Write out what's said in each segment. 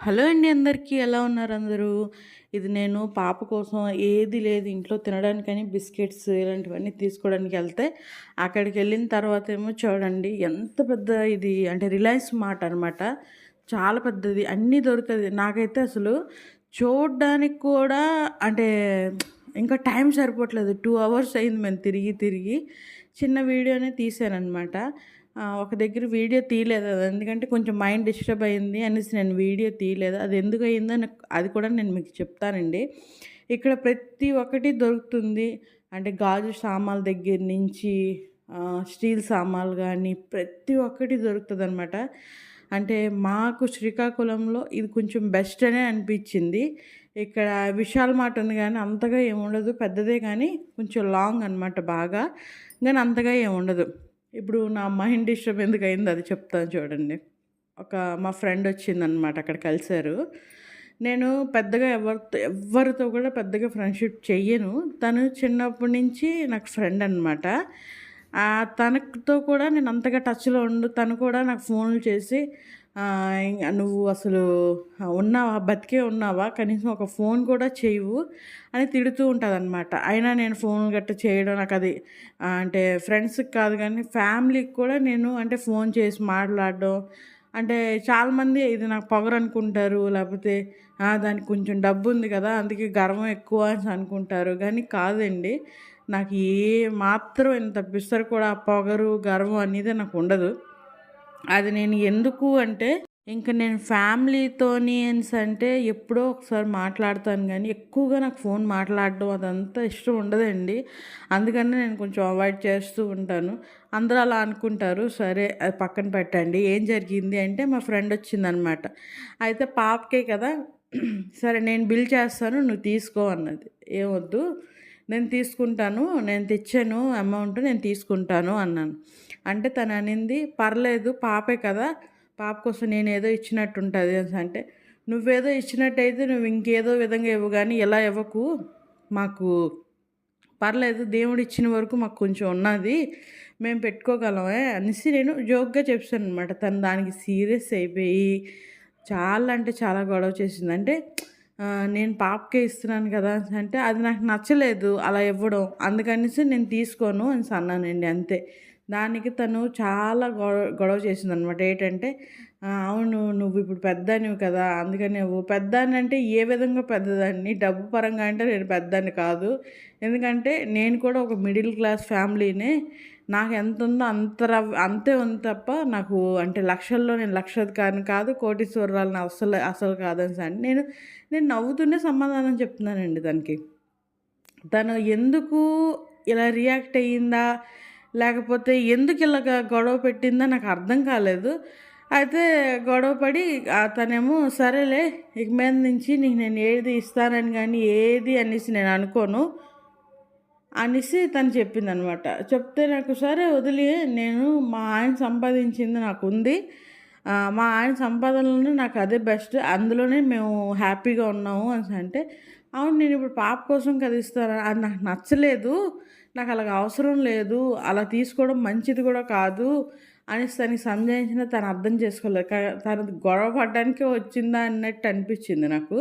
Hello అండి అందరికీ ఎలా ఉన్నారు అందరూ? ఇది నేను పాప కోసం ఏది లేదు ఇంట్లో తినడానికని బిస్కెట్స్ ఇలాంటివన్నీ తీసుకోవడానికి వెళ్తే అక్కడికి వెళ్ళిన తర్వాత ఏమో చూడండి ఎంత పెద్ద ఇది అంటే రిలయన్స్ మార్ట్ అనమాట చాలా పెద్దది అన్నీ దొరుకుతుంది. నాకైతే అసలు చూడడానికి కూడా అంటే ఇంకా టైం సరిపోవట్లేదు. టూ అవర్స్ అయింది మేము తిరిగి తిరిగి చిన్న వీడియోనే తీసానమాట ఒక దగ్గర వీడియో తీయలేదు అది. ఎందుకంటే కొంచెం మైండ్ డిస్టర్బ్ అయింది అనేసి నేను వీడియో తీయలేదు. అది ఎందుకు అయిందో నాకు అది కూడా నేను మీకు చెప్తానండి. ఇక్కడ ప్రతి ఒక్కటి దొరుకుతుంది. అంటే గాజు సామాన్ల దగ్గర నుంచి స్టీల్ సామాన్లు కానీ ప్రతి ఒక్కటి దొరుకుతుంది అనమాట అంటే మాకు శ్రీకాకుళంలో ఇది కొంచెం బెస్ట్ అనే అనిపించింది. ఇక్కడ విశాల్ మాట ఉంది కానీ అంతగా ఏముండదు. పెద్దదే కానీ కొంచెం లాంగ్ అనమాట బాగా. కానీ అంతగా ఏముండదు. ఇప్పుడు నా మైండ్ డిస్టర్బ్ ఎందుకు అయింది అది చెప్తాను చూడండి. ఒక మా ఫ్రెండ్ వచ్చిందనమాట అక్కడ కలిశారు. నేను పెద్దగా ఎవరితో ఎవరితో కూడా పెద్దగా ఫ్రెండ్షిప్ చెయ్యను. తను చిన్నప్పటి నుంచి నాకు ఫ్రెండ్ అనమాట తనతో కూడా నేను అంతగా టచ్లో ఉండు తను కూడా నాకు ఫోన్లు చేసి నువ్వు అసలు ఉన్నావా? బతికే ఉన్నావా? కనీసం ఒక ఫోన్ కూడా చేయవు అని తిడుతూ అనమాట అయినా నేను ఫోన్ గట్ట చేయడం నాకు అది అంటే ఫ్రెండ్స్కి కాదు కానీ ఫ్యామిలీకి కూడా నేను అంటే ఫోన్ చేసి మాట్లాడడం అంటే చాలామంది ఇది నాకు పొగరు అనుకుంటారు లేకపోతే దానికి కొంచెం డబ్బు ఉంది కదా అందుకే గర్వం ఎక్కువ అని అనుకుంటారు. కానీ కాదండి నాకు ఏ మాత్రం ఇంత పిస్తారు కూడా పొగరు గర్వం అనేది నాకు ఉండదు. అది నేను ఎందుకు అంటే ఇంకా నేను ఫ్యామిలీతోని అంటే ఎప్పుడో ఒకసారి మాట్లాడతాను కానీ ఎక్కువగా నాకు ఫోన్ మాట్లాడడం అదంతా ఇష్టం ఉండదండి. అందుకని నేను కొంచెం అవాయిడ్ చేస్తూ ఉంటాను. అందరూ అలా అనుకుంటారు సరే అది పక్కన పెట్టండి. ఏం జరిగింది అంటే మా ఫ్రెండ్ వచ్చిందనమాట. అయితే పాపకే కదా సరే నేను బిల్ చేస్తాను నువ్వు తీసుకో అన్నది. ఏమొద్దు నేను తీసుకుంటాను నేను తెచ్చాను అమౌంట్ నేను తీసుకుంటాను అన్నాను. అంటే తను అనింది పర్లేదు పాపే కదా పాప కోసం నేను ఏదో ఇచ్చినట్టు ఉంటుంది అంటే నువ్వేదో ఇచ్చినట్టయితే నువ్వు ఇంకేదో విధంగా ఇవ్వు కానీ ఎలా ఇవ్వకు మాకు పర్లేదు దేవుడు ఇచ్చిన వరకు మాకు కొంచెం ఉన్నది మేము పెట్టుకోగలమే అనేసి నేను జోక్గా చెప్పాను అనమాట తను దానికి సీరియస్ అయిపోయి చాలా అంటే చాలా గొడవ చేసింది. అంటే నేను పాపకే ఇస్తున్నాను కదా అంటే అది నాకు నచ్చలేదు అలా ఇవ్వడం. అందుకనేసి నేను తీసుకోను అని అన్నానండి అంతే. దానికి తను చాలా గొడవ గొడవ చేసింది అనమాట ఏంటంటే అవును నువ్వు ఇప్పుడు పెద్దనివి కదా అందుకని నువ్వు పెద్దాన్ని అంటే ఏ విధంగా పెద్దదాన్ని? డబ్బు పరంగా అంటే నేను పెద్దాన్ని కాదు. ఎందుకంటే నేను కూడా ఒక మిడిల్ క్లాస్ ఫ్యామిలీనే. నాకు ఎంత ఉందో అంత అంతే ఉంది తప్ప నాకు అంటే లక్షల్లో నేను లక్షాధికారిని కాదు కోటీశ్వరాలను అసలు అసలు కాదని సార్. నేను నేను నవ్వుతూనే సమాధానం చెప్తున్నానండి దానికి తను ఎందుకు ఇలా రియాక్ట్ అయ్యిందా లేకపోతే ఎందుకు ఇలా గొడవ పెట్టిందా నాకు అర్థం కాలేదు. అయితే గొడవ పడి అతనేమో సరేలే ఇక మీద నుంచి నీకు నేను ఏది ఇస్తానని కానీ ఏది అనేసి నేను అనుకోను. అనేసి తను చెప్పింది అనమాట చెప్తే నాకు సరే వదిలి నేను మా ఆయన సంపాదించింది నాకు ఉంది మా ఆయన సంపాదనలోనే నాకు అదే బెస్ట్ అందులోనే మేము హ్యాపీగా ఉన్నాము అని అంటే అవును నేను ఇప్పుడు పాప కోసం కదా ఇస్తాను అది నాకు నచ్చలేదు నాకు అలాగ అవసరం లేదు అలా తీసుకోవడం మంచిది కూడా కాదు అనేసి తనకి సంజాయించిన తను అర్థం చేసుకోలేదు. తను గొడవ పడడానికే వచ్చిందా అన్నట్టు అనిపించింది నాకు.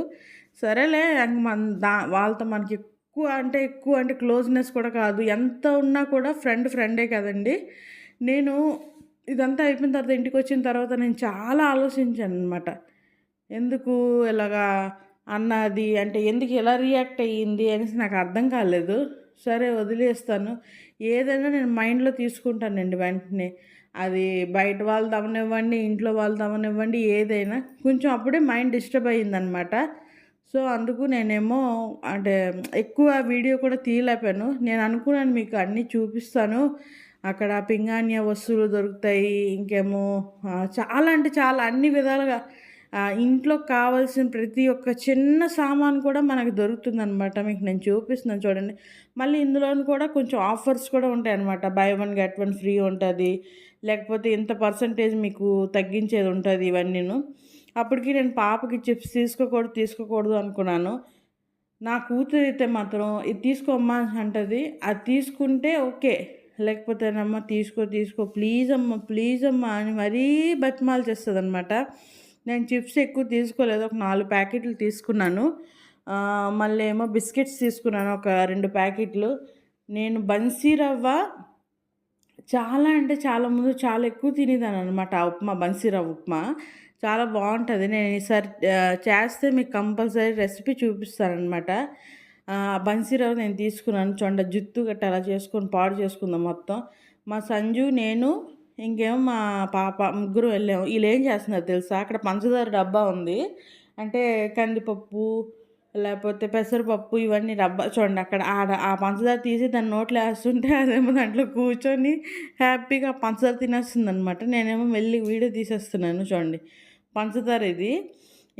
సరేలే మన దా వాళ్ళతో మనకి ఎక్కువ అంటే ఎక్కువ అంటే క్లోజ్నెస్ కూడా కాదు. ఎంత ఉన్నా కూడా ఫ్రెండ్ ఫ్రెండే కదండి. నేను ఇదంతా అయిపోయిన తర్వాత ఇంటికి వచ్చిన తర్వాత నేను చాలా ఆలోచించాను అనమాట ఎందుకు ఇలాగా అన్నది అంటే ఎందుకు ఎలా రియాక్ట్ అయ్యింది అనేసి నాకు అర్థం కాలేదు. సరే వదిలేస్తాను. ఏదైనా నేను మైండ్లో తీసుకుంటానండి వెంటనే. అది బయట వాళ్ళు తమనివ్వండి ఇంట్లో వాళ్ళు తమనివ్వండి ఏదైనా. కొంచెం అప్పుడే మైండ్ డిస్టర్బ్ అయ్యిందనమాట సో అందుకు నేనేమో అంటే ఎక్కువ వీడియో కూడా తీయలేపాను నేను అనుకున్నాను మీకు అన్నీ చూపిస్తాను. అక్కడ పింగాణ్య వస్తువులు దొరుకుతాయి ఇంకేమో చాలా అంటే చాలా అన్ని విధాలుగా ఇంట్లో కావాల్సిన ప్రతి ఒక్క చిన్న సామాన్ కూడా మనకు దొరుకుతుంది అనమాట మీకు నేను చూపిస్తున్నాను చూడండి. మళ్ళీ ఇందులోని కూడా కొంచెం ఆఫర్స్ కూడా ఉంటాయన్నమాట. Buy one get one free ఉంటుంది. లేకపోతే ఇంత పర్సంటేజ్ మీకు తగ్గించేది ఉంటుంది ఇవన్నీను. అప్పటికి నేను పాపకి చిప్స్ తీసుకోకూడదు తీసుకోకూడదు అనుకున్నాను. నా కూతురు అయితే మాత్రం ఇది తీసుకోమ్మా అంటది. అది తీసుకుంటే ఓకే. లేకపోతేనమ్మా తీసుకో తీసుకో ప్లీజ్ అమ్మ ప్లీజ్ అమ్మా అని మరీ బతిమాలు చేస్తుంది అనమాట నేను చిప్స్ ఎక్కువ తీసుకోలేదు ఒక నాలుగు ప్యాకెట్లు తీసుకున్నాను. మళ్ళీ ఏమో బిస్కెట్స్ తీసుకున్నాను ఒక రెండు ప్యాకెట్లు. నేను బన్సీ రవ్వ చాలా అంటే చాలా ముందు చాలా ఎక్కువ తినేదాను అనమాట ఆ ఉప్మా బన్సీరవ్వ ఉప్మా. చాలా బాగుంటుంది. నేను ఈసారి చేస్తే మీకు కంపల్సరీ రెసిపీ చూపిస్తానమాట బన్సీ నేను తీసుకున్నాను. చొండ జుత్తు గట్ట అలా చేసుకొని పాడు చేసుకుందాం మొత్తం. మా సంజు నేను ఇంకేమో మా పాప ముగ్గురు వెళ్ళాము. వీళ్ళు ఏం చేస్తున్నారు తెలుసా? అక్కడ పంచదార డబ్బా ఉంది. అంటే కందిపప్పు లేకపోతే పెసరపప్పు ఇవన్నీ డబ్బా చూడండి అక్కడ. ఆడ ఆ పంచదార తీసి దాన్ని నోట్లో వేస్తుంటే అదేమో దాంట్లో కూర్చొని హ్యాపీగా పంచదార తినేస్తుంది అనమాట నేనేమో వెళ్ళి వీడియో తీసేస్తున్నాను చూడండి. పంచదార ఇది.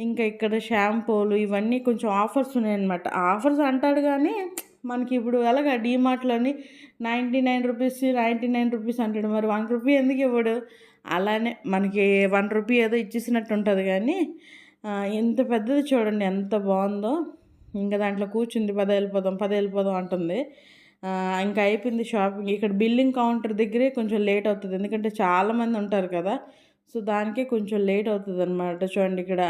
ఇంకా ఇక్కడ షాంపూలు ఇవన్నీ కొంచెం ఆఫర్స్ ఉన్నాయన్నమాట. ఆఫర్స్ అంటాడు కానీ మనకి ఇప్పుడు ఎలాగ డీమార్ట్లోని ninety nine rupees ninety nine rupees అంటాడు. మరి వన్ రూపీ ఎందుకు ఇవ్వడు? అలానే మనకి వన్ రూపీ ఏదో ఇచ్చేసినట్టు ఉంటుంది కానీ ఎంత ఇంత పెద్దది చూడండి ఎంత బాగుందో. ఇంకా దాంట్లో కూర్చుంది పద వెళ్ళిపోదాం పద వెళ్ళిపోదాం అంటుంది. ఇంకా అయిపోయింది షాపింగ్. ఇక్కడ బిల్లింగ్ కౌంటర్ దగ్గరే కొంచెం లేట్ అవుతుంది. ఎందుకంటే చాలామంది ఉంటారు కదా. సో దానికే కొంచెం లేట్ అవుతుంది అనమాట చూడండి ఇక్కడ